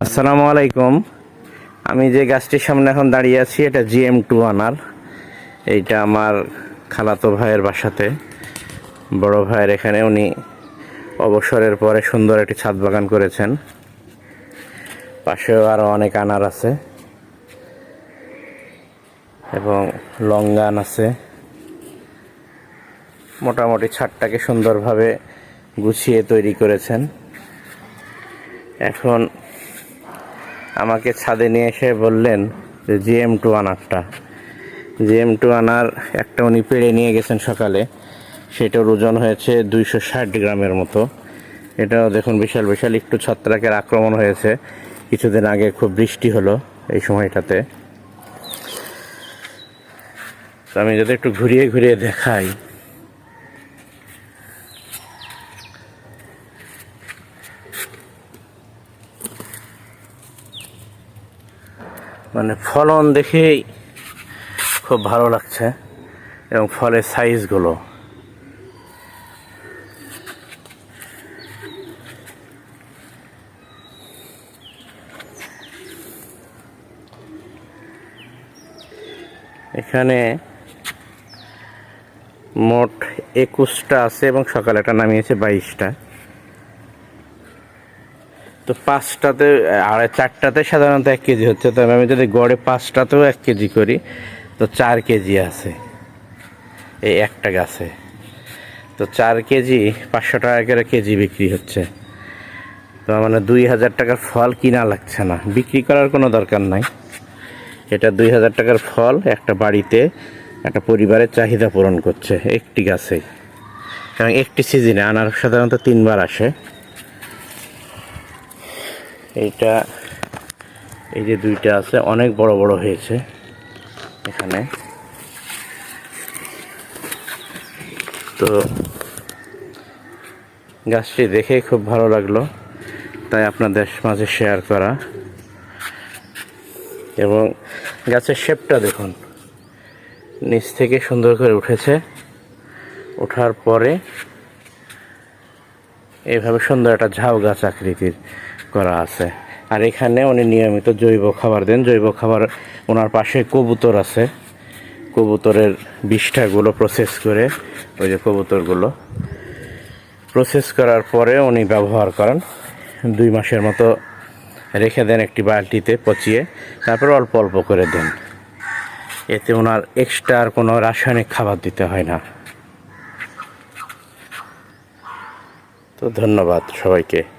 আসসালামু আলাইকুম। আমি যে গাছটির সামনে এখন দাঁড়িয়ে আছি, এটা জিএম টু আনার। এইটা আমার খালাতো ভাইয়ের বাসাতে। বড় ভাইয়ের এখানে উনি অবসরের পরে সুন্দর একটি ছাদ বাগান করেছেন। পাশেও আরও অনেক আনার আছে। এবং লঙ্গান আছে। মোটামুটি ছাদটাকে সুন্দরভাবে গুছিয়ে তৈরি করেছেন। এখন আমাকে ছাদে নিয়ে এসে বললেন যে জিএম টু আনারটা। জিএম টু আনার একটা উনি পেড়ে নিয়ে গেছেন সকালে। সেটার ওজন হয়েছে দুইশো ষাট গ্রামের মতো। এটাও দেখুন বিশাল বিশাল একটু ছত্রাকের আক্রমণ হয়েছে। কিছুদিন আগে খুব বৃষ্টি হলো এই সময়টাতে। আমি যদি একটু ঘুরিয়ে ঘুরিয়ে দেখাই। মানে ফলন দেখেই খুব ভালো লাগছে এবং ফলের সাইজগুলো এখানে মোট একুশটা আছে এবং সকালে একটা নামিয়েছে বাইশটা। তো পাঁচটাতে আর চারটাতে সাধারণত এক কেজি হচ্ছে। তবে আমি যদি গড়ে পাঁচটাতেও এক কেজি করি, তো চার কেজি আছে। এই একটা গাছে। তো চার কেজি, পাঁচশো টাকা করে কেজি বিক্রি হচ্ছে। তো মানে দুই হাজার টাকার ফল কিনা লাগছে না। বিক্রি করার কোনো দরকার নাই। এটা দুই হাজার টাকার ফল, একটা বাড়িতে, একটা পরিবারের চাহিদা পূরণ করছে একটি গাছে। কারণ একটি সিজনে আনার সাধারণত তিনবার আসে। এইটা, এই যে দুইটা আছে, অনেক বড় বড় হয়েছে এখানে। তো গাছটি দেখে খুব ভালো লাগল, তাই আপনাদের মাঝে শেয়ার করা। এবং গাছের শেপটা দেখুন, নিচ থেকে সুন্দর করে উঠেছে। ওঠার পরে এইভাবে সুন্দর একটা ঝাউ গাছ আকৃতির। করা আছে। আর এখানে উনি নিয়মিত জৈব খাবার দেন। জৈব খাবার ওনার পাশে কবুতর আছে। কবুতরের বিষ্ঠাগুলো প্রসেস করে ওই যে কবুতরগুলো প্রসেস করার পরে উনি ব্যবহার করেন। দুই মাসের মতো রেখে দেন একটি বালতিতে পচিয়ে, তারপর অল্প অল্প করে দেন। এতে ওনার এক্সট্রা আর কোনো রাসায়নিক খাবার দিতে হয় না। তো ধন্যবাদ সবাইকে।